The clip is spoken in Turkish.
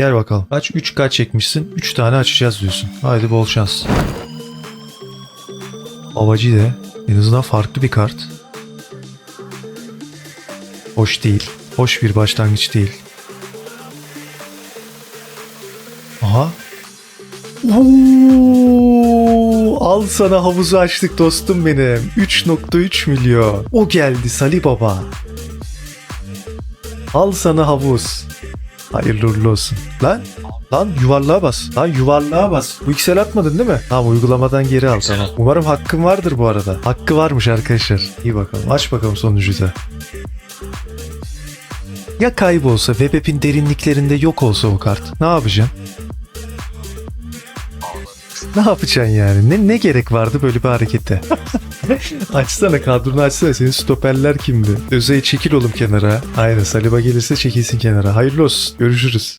Gel bakalım. Kaç 3K çekmişsin. 3 tane açacağız diyorsun. Haydi bol şans. Havacı de. En azından farklı bir kart. Hoş değil. Hoş bir başlangıç değil. Aha. Oo, al sana havuzu açtık dostum benim. 3.3 milyon. O geldi Salih Baba. Al sana havuz. Hayırlı uğurlu olsun. Lan Lan yuvarlığa bas. Lan yuvarlığa bas. Bu iksel atmadın değil mi? Tamam uygulamadan geri al tamam. Umarım hakkın vardır bu arada. Hakkı varmış arkadaşlar. İyi bakalım. Aç bakalım sonuncuyu da. Ya kaybolsa web app'in derinliklerinde yok olsa o kart. Ne yapacaksın? Ne yapacaksın yani? Ne, ne gerek vardı böyle bir harekete? açsana kadronu açsana. Senin stoperler kimdi? Özey çekil oğlum kenara. Aynen Saliba gelirse çekilsin kenara. Hayırlı olsun. Görüşürüz.